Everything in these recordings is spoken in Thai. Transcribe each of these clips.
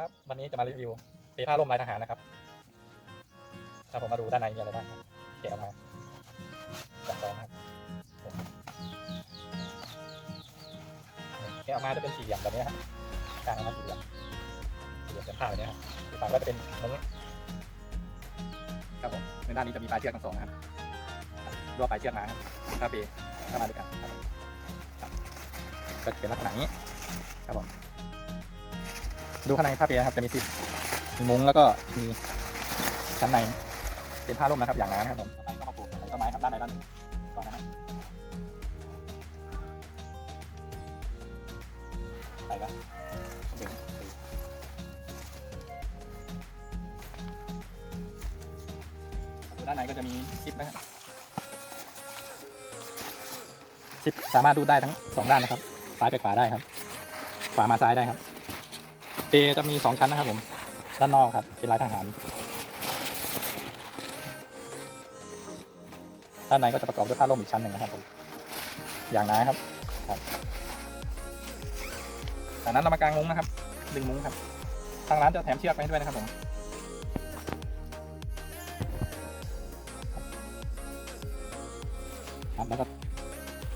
ครับ วันนี้จะมารีวิวตีผ้าร่มลายทหารนะครับถ้าผมมาดูด้านในมีอะไรบ้างครับแกะออกมาจับซองนครับแกะออกมาจะเป็นสี่เหลี่ยมแบบนี้ครับกลางออกมาสี่เหลี่ยมสี่เหลี่ยมเป็นผ้าแบบนี้ครับอีกฝั่งก็จะเป็นมุ้งครับผมในด้านนี้จะมีปลายเชือกทั้งสองนะครับรวบปลายเชือกมาครับผ้าเปเข้ามาด้วยกันครับก็จะเป็นลักษณะนี้ครับผม ดูข้างในผ้าเปียนะครับจะมีซิปมีมุ้งแล้วก็มีชั้นในเป็นผ้าร่มนะครับอย่างหนานครับผมต่อไปก็มาปลูกต้นไม้ครับด้านในด้านหนึ่งก่อนนะครับไปแล้วดึงดูด้านในก็จะมีซิปนะครับซิปสามารถดูดได้ทั้งสองด้านนะครับซ้ายไปขวาได้ครับ ขวามาซ้ายได้ครับ เปจะมีสองชั้นนะครับผม ด้านนอกครับ เป็นลายทหาร ด้านในก็จะประกอบด้วยผ้าร่มอีกชั้นหนึ่งนะครับผม อย่างหนาครับ ครับ จากนั้นเรามากางมุ้งนะครับ ดึงมุ้งครับ ทางร้านจะแถมเชือกไปให้ด้วยนะครับผมครับแล้วก็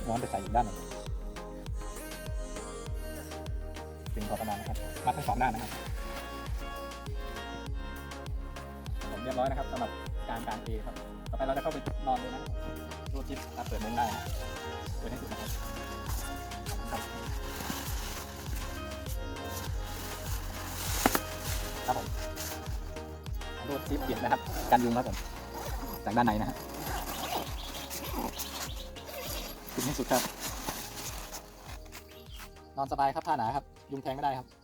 ย้อนไปใส่อีกด้านหนึ่ง ดึงพอประมาณนะครับมัดทั้งสองด้านนะครับผมเรียบร้อยนะครับสำหรับการการเอครับ ต่อไปเราจะเข้าไปนอนดูนะรูดจิบครับเปิดมุ้งได้นะเปิดให้สุดนะครับครับครับผมรูดจิบเปลี่ยนนะครับกันยุงครับผมจากด้านในนะฮะปิดให้สุดครับ นอนสบายครับผ่าหนาครับ ยุงแทงไม่ได้ครับ